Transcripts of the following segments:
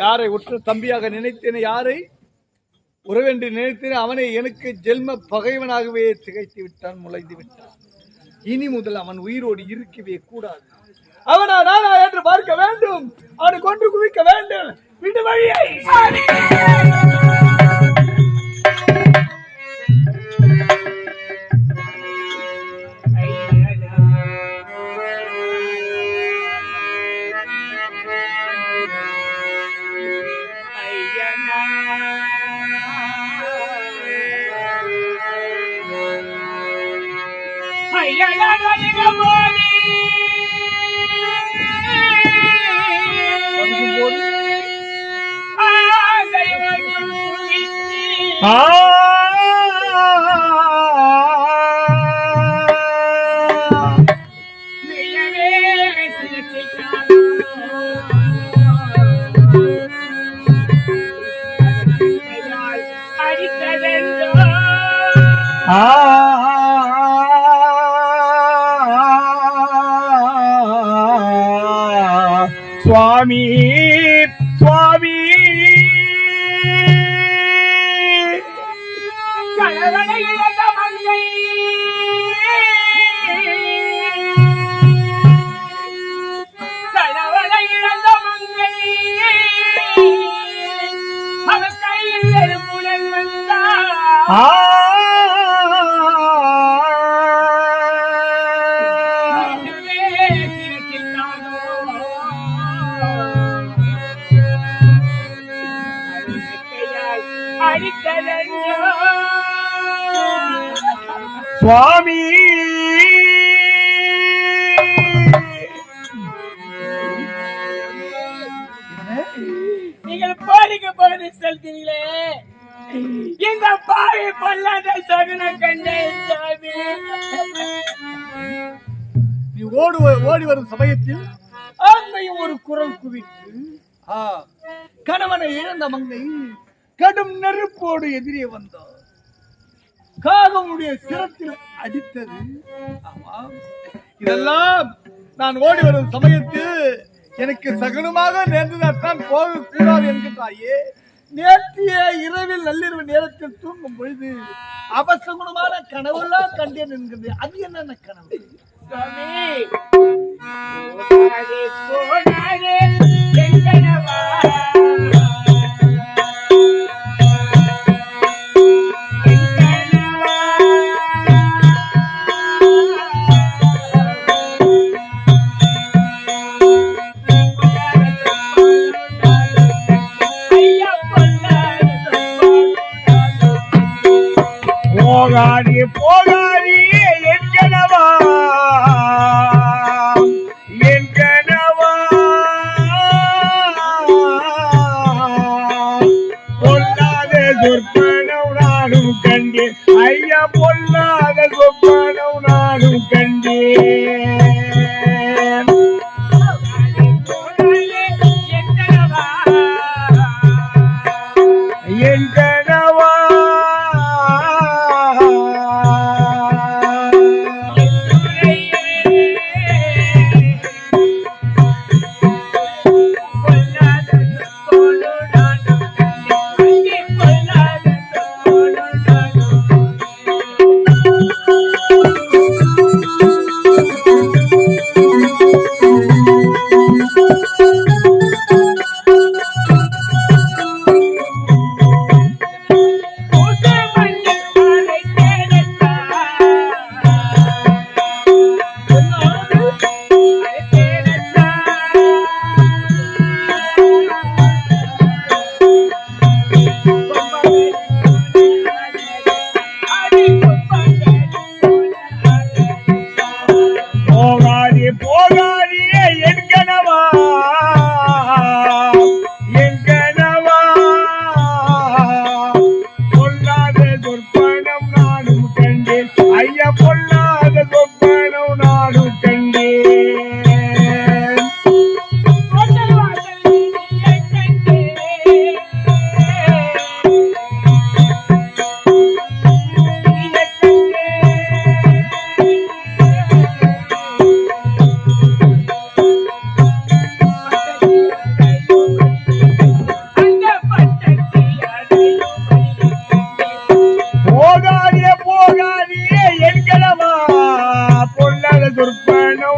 யாரை உற்ற தம்பியாக நினைத்தேனே யாரை? உறவென்று நினைத்தேன் அவனை எனக்கு ஜென்ம பகைவனாகவே திகைத்து விட்டான் முளைந்து விட்டான். இனி முதல் அவன் உயிரோடு இருக்கவே கூடாது. அவனா நானா என்று பார்க்க வேண்டும். அவனை கொன்று குவிக்க வேண்டும். விடு வழியை. சுவாமி சுவாமி. நீங்கள் போருக்கு போது செலுத்தீங்களே இந்த பாவி பொல்லாத சகுன கண்டே சாமி. நீ ஓடு ஓடி வரும் சமயத்தில் அங்கேயும் ஒரு குரல் குவித்து ஆ, கணவனை இழந்த மங்கை கடும் நெருப்போடு எதிரே வந்தார். காகமுடைய சிரத்தில் அடித்தது. ஆமாம். இதெல்லாம் நான் ஓடி வரும் சமயத்தில் எனக்கு சகனமாக நேர்ந்ததான் போகக்கூடாது என்கின்றாயே. நேற்றைய இரவில் நள்ளிரவு நேரத்தில் தூங்கும் பொழுது அபசகுணமான கனவுலாம் கண்டேன் என்கிறது அது என்னென்ன கனவு? போனாரே போனாரே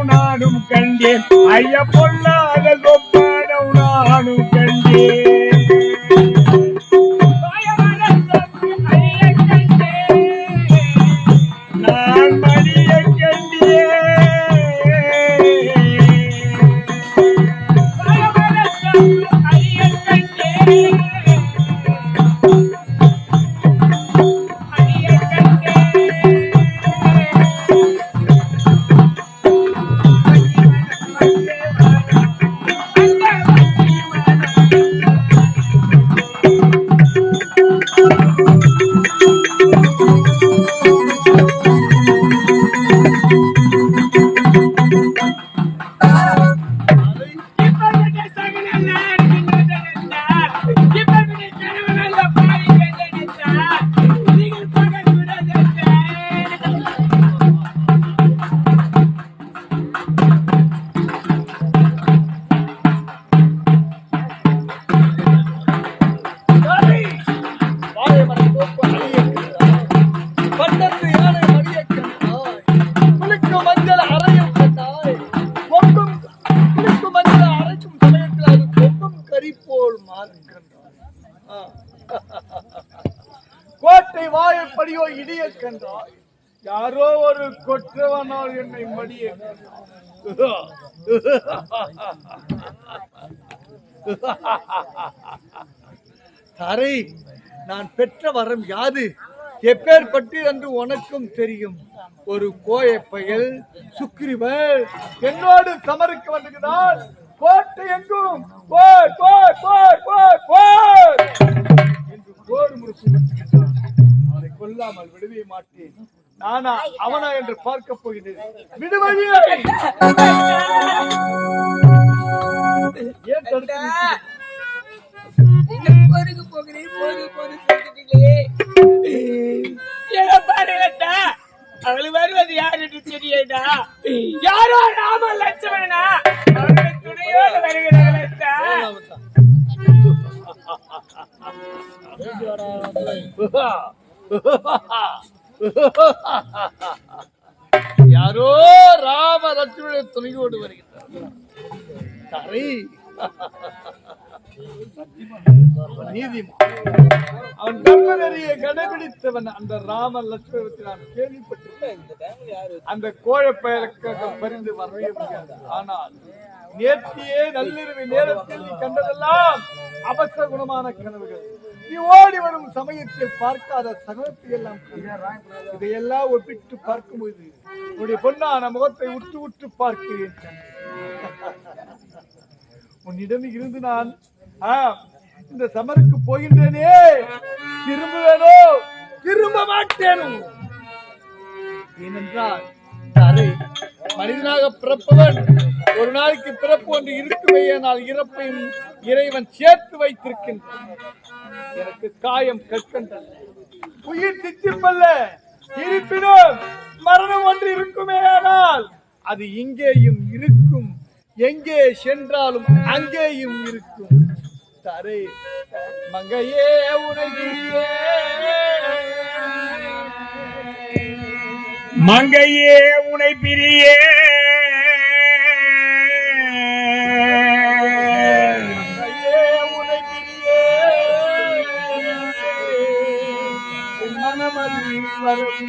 நானும் கண்டேன். ஐயா பொல்லாத சொப்பானம் நானும் கண்டேன். கோட்டை வாயப்படியோ இடிய கண்டாய். யாரோ ஒரு கொற்றவனால் என்னை மடிய தரை நான் பெற்ற வரம் யாது? எப்பேற்பட்டு என்று உனக்கும் தெரியும். ஒரு கோய பயல் என்னோடு சமருக்கு வந்துகிறார் கோட்டை எங்கும்? போர் போர் போர் போர் போர்! போர் முறுக்கு விட்டுகிறார். அவனை கொல்லாமல் விடுவே மாட்டேன். நானா அவனா என்று பார்க்க போகிறேன். விடுவழியை ஏன் தடுத்து? போருக்கு போகிறேன் போருக்கு போது சொல்லிட்டீங்களே. பாருங்கட்டா அவளுக்கு வருவது யார் என்று தெரியடா யாரோ ராம லட்சுமணனா? அவருடைய துணையோடு வருகிறார்களா யாரோ ராம லட்சுமண துணையோடு வருகிறார். தரை. நீதிமான். அவன் தர்ம நெறியை கடைபிடித்தவன் அந்த ராம லட்சுமணத்தை நான் கேள்விப்பட்டிருக்கேன். அந்த கோழ பெயருக்காக பரிந்து வரவே முடியாது. ஆனால் நேற்றியே நள்ளிரவு நேரத்தில் நீ கண்டதெல்லாம் அவசர குணமான கனவுகள். நீ ஓடி வரும் சமயத்தில் பார்க்காத சகலத்தை எல்லாம் இதையெல்லாம் ஒப்பிட்டு பார்க்கும்போது உன்னுடைய பொன்னான முகத்தை உற்று உற்று பார்க்கிறேன் உன்னிடம் இருந்து நான் இந்த சமருக்கு போகின்றேனே. திரும்புவேனோ? திரும்ப மாட்டேனோ? ஏனென்றால் இல்லை மனிதனாக பிறப்பவன் ஒரு நாளைக்கு பிறப்பு ஒன்று இருக்குமே ஆனால் இறப்பையும் இறைவன் சேர்த்து வைத்திருக்கின்றான். எனக்கு காயம் கற்கண்டல்ல உயிர் திச்சிப்பல்ல இருப்பினும் மரணம் ஒன்று இருக்குமேயானால் அது இங்கேயும் இருக்கும். எங்கே சென்றாலும் அங்கேயும் இருக்கும். தரை மங்கையே உனகியே மங்கையே உனை பிரியே. மனமதி வரும்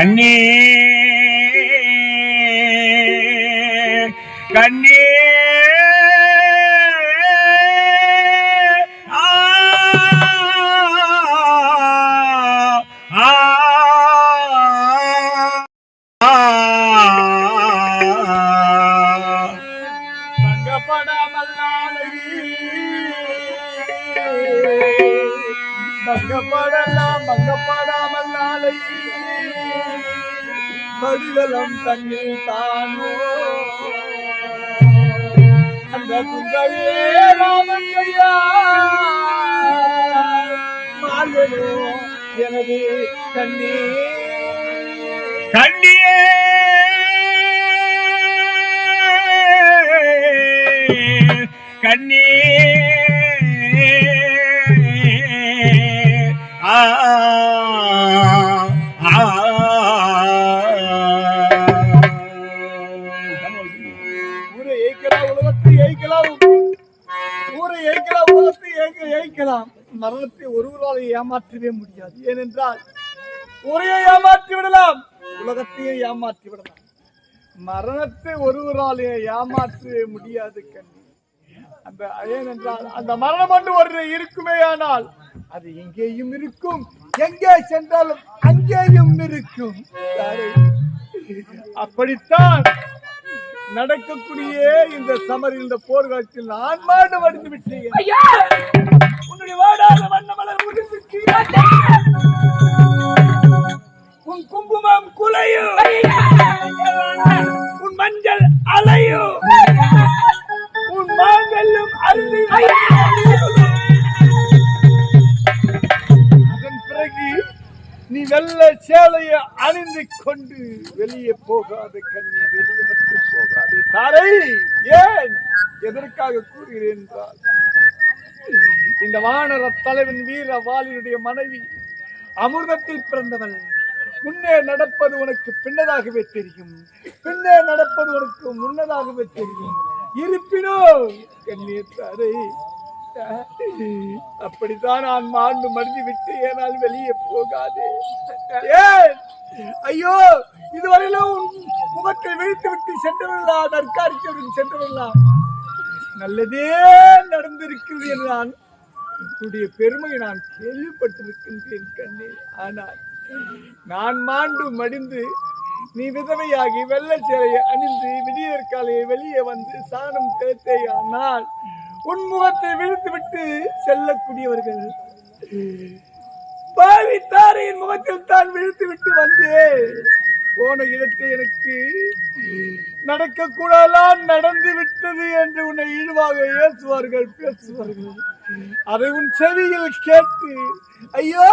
கண்ணே கண்ணே கடிதலம் தண்ணீர் தானோ. அந்த குங்கையே ராமன் கையா மாலனோ எனது கண்ணீர் கண்ணியே. கண்ணே இருக்கலாம் மரணத்தை ஒருவரால் ஏமாற்றவே முடியாது. ஏனென்றால் ஊரையை ஏமாற்றி விடலாம். உலகத்தையே ஏமாற்றி விடலாம். மரணத்தை ஒருவரால் ஏமாற்றவே முடியாது கண்ணி. அந்த ஏனென்றால் அந்த மரணம் ஒன்று ஒரு இருக்குமே ஆனால் அது எங்கேயும் இருக்கும். எங்கே சென்றாலும் அங்கேயும் இருக்கும். அப்படித்தான் நடக்கக்கூடிய இந்த சமரில் இந்த போர்க்காலத்தில் நான் மாண்டு வடிந்து விட்டேன். உன்னுடைய வாடாத வண்ணமலர் முடிசுக்கு உன் குங்குமம் குலையும். உன் மஞ்சள் அலையும். உன் மாங்கல்லும் அருதி அதன் பிறகு நீ வெள்ள சேலையை அணிந்து கொண்டு வெளியே போகாத கண்ணி வெளியே மட்டும் போகாது. தாரை ஏன்? எதற்காக கூறுகிறேன் என்றால் இந்த வானர தலைவன் வீர வாலினுடைய மனைவி அமிர்தத்தில் பிறந்தவள். முன்னே நடப்பது உனக்கு பின்னதாகவே தெரியும். பின்னே நடப்பது உனக்கு முன்னதாகவே தெரியும். இருப்பினோ கண்ணீர் தாரை அப்படித்தான் நான் மாண்டு மடிந்து விட்டு ஏனால் வெளியே போகாதே. ஏன் ஐயோ இதுவரையிலும் முகத்தை விழித்து விட்டு சென்றவர்களா? நற்காரிக்கவுடன் சென்றவர்களா? நல்லதே நடந்திருக்கிறது என்று நான் உன்னுடைய பெருமையை நான் கேள்விப்பட்டிருக்கின்றேன் கண்ணே. ஆனால் நான் மாண்டு மடிந்து நீ விதவையாகி வெள்ளை சேலையை அணிந்து விடியற்காலையை வெளியே வந்து சாணம் தேய்த்தேயானால் உன் முகத்தை விழுத்து விட்டு செல்லக்கூடியவர்கள் பாவி தாரையின் முகத்தில் தான் விழுத்து விட்டு வந்தேன். போன இடத்தை எனக்கு நடக்க நடந்து விட்டது என்று உன்னை இழிவாக ஏசுவார்கள் பேசுவார்கள். அதை உன் செவியில் கேட்டு ஐயோ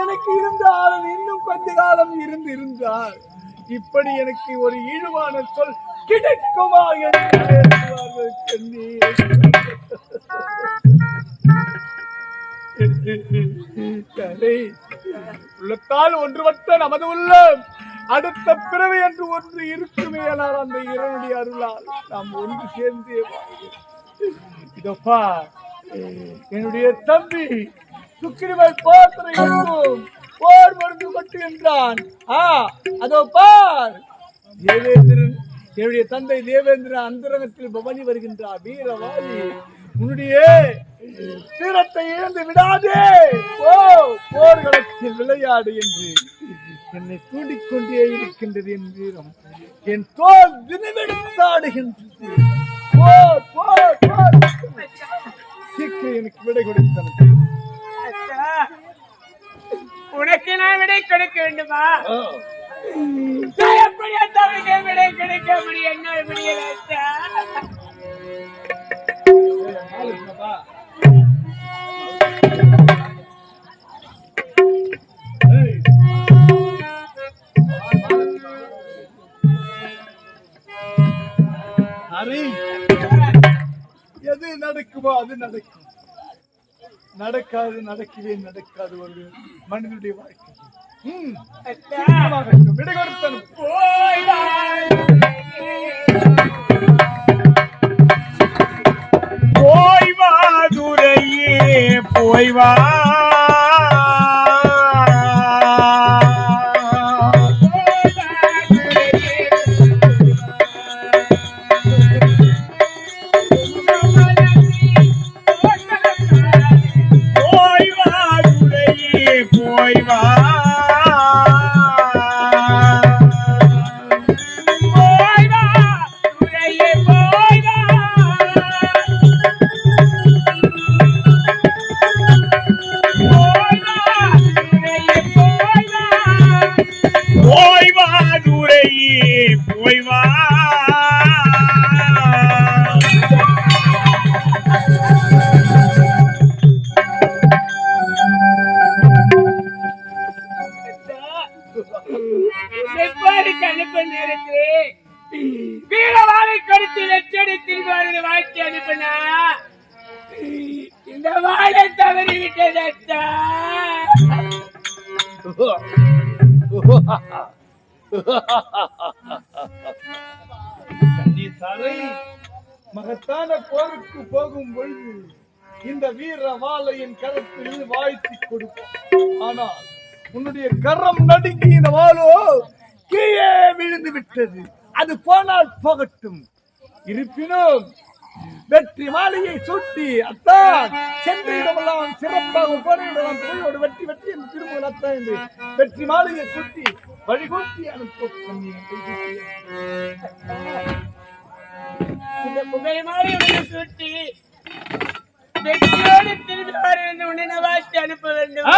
எனக்கு இருந்த ஆளன் இன்னும் கொஞ்ச காலம் இருந்து இருந்தார் இப்படி எனக்கு ஒரு இழிவான சொல் கிடைக்குமா? என்று பேசுவார்கள் கண்ணீர். உள்ளத்தால் ஒன்றுபட்ட நமது உள்ளம் அடுத்த பிறவி என்று ஒன்று இருக்குமே ஆனால் அந்த இறைவனுடைய அருளால். நாம் ஒன்று சேர்ந்தே இதப்பா என்னுடைய தம்பி சுக்கிரிவாய் பாத்திரை இருக்கும் போர் மருந்து மட்டும் என்றான். ஆ அதோ பார். தேவேந்திரன் என்னுடைய தந்தை தேவேந்திரன் அந்தரங்கத்தில் பவனி வருகின்றார் வீரவாதி உன்னுடைய வீரத்தை இழந்து விடாதே. ஓ போர்க்களத்தில் விளையாடு என்று என்னை தூண்டிக்கொண்டே இருக்கின்றது என் வீரம். என் தோல் போர் சீக்கிரம் எனக்கு விடை கொடுத்தன உனக்கு நான் விடை கொடுக்க வேண்டுமா? எப்படி அந்த விடை கிடைக்க முடியும்? என்ன முடியல எது நடக்குமோ அது நடக்கும். நடக்காது நடக்கவே நடக்காது ஒரு மனிதனுடைய வாழ்க்கை. ம், அச்சா, சீக்கிரமாகட்டும். விடை கொடுத்தனும் போய் வா. போய் வா துரையே போய் வா கன்னிசாரை மகத்தான போருக்கு போகும் பொழுது இந்த வீர வாழையின் கரத்தில் வாழ்த்தி கொடுப்போம். ஆனால் உன்னுடைய கரம் நடுங்கி இந்த வாழோ கீழே விழுந்து விட்டது. அது போனால் போகட்டும். இருப்பினும் வெற்றி மாலையை சூட்டி அத்தான் சென்ற இடமெல்லாம் சிறப்பாக போன இடமெல்லாம் புகழோடு வெற்றி வெற்றி என்று திரும்ப அத்தான் என்று வெற்றி மாலையை சூட்டி வழிகூட்டி அனுப்ப இந்த புகை மாறி உன்னை சுட்டி வெற்றியோடு திருவாரூர் உன்னை வாழ்த்தி அனுப்ப வேண்டும்.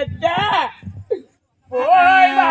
அத்தா போய் வா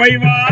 போய் வா முதல்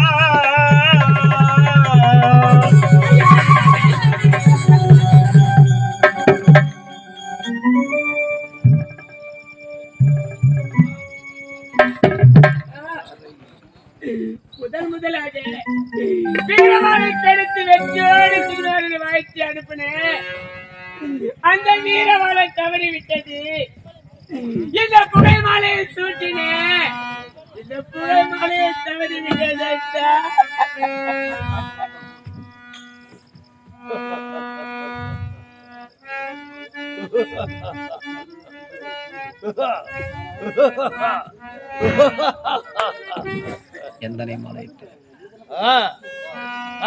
எந்தனை மலையிட்டு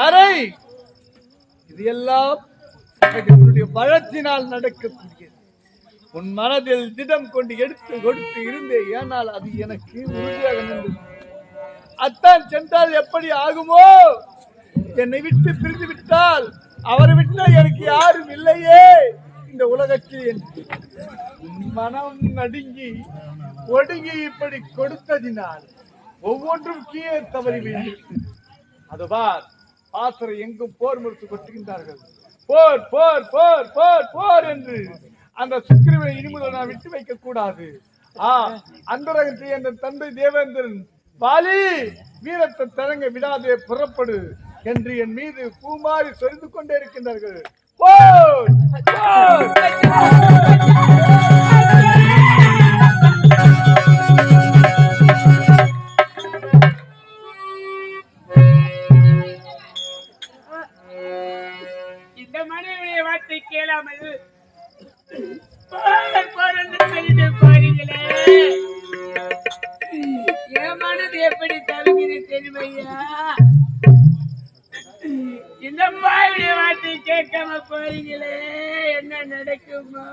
அரை இது எல்லாம் என்னுடைய பழத்தினால் நடக்கக்கூடியது உன் மனதில் திடம் கொண்டு எடுத்து கொடுத்து இருந்தே ஏனால் அது எனக்கு உறுதியாக நின்றது. அத்தான் சென்றால் எப்படி ஆகுமோ? என்னை விட்டு பிரிந்து விட்டால் அவரை விட்டால் எனக்கு யாரும் இல்லையே. இந்த உலகத்தில் மனம் நடுங்கி ஒடுங்கி இப்படி கொடுத்ததினால் ஒவ்வொன்றும் கீழே தவறி வீழ்ந்தது அது பாத்திரம் எங்கும் போர் முறுத்து கொட்டுகின்றார்கள். போர் போர் போர் போர் போர் என்று அந்த சுக்கிரவை இனிமுதல் நான் விட்டு வைக்க கூடாது. ஆ அந்தரகத்தில் என்ற தந்தை தேவேந்திரன் பாலி வீரத்தை தரங்க விடாதே புறப்படு என்று என் மீது பூமாறி சொரிந்து கொண்டே இருக்கின்றார்கள். போர் போர் கேட்காம என்ன நடக்குமோ?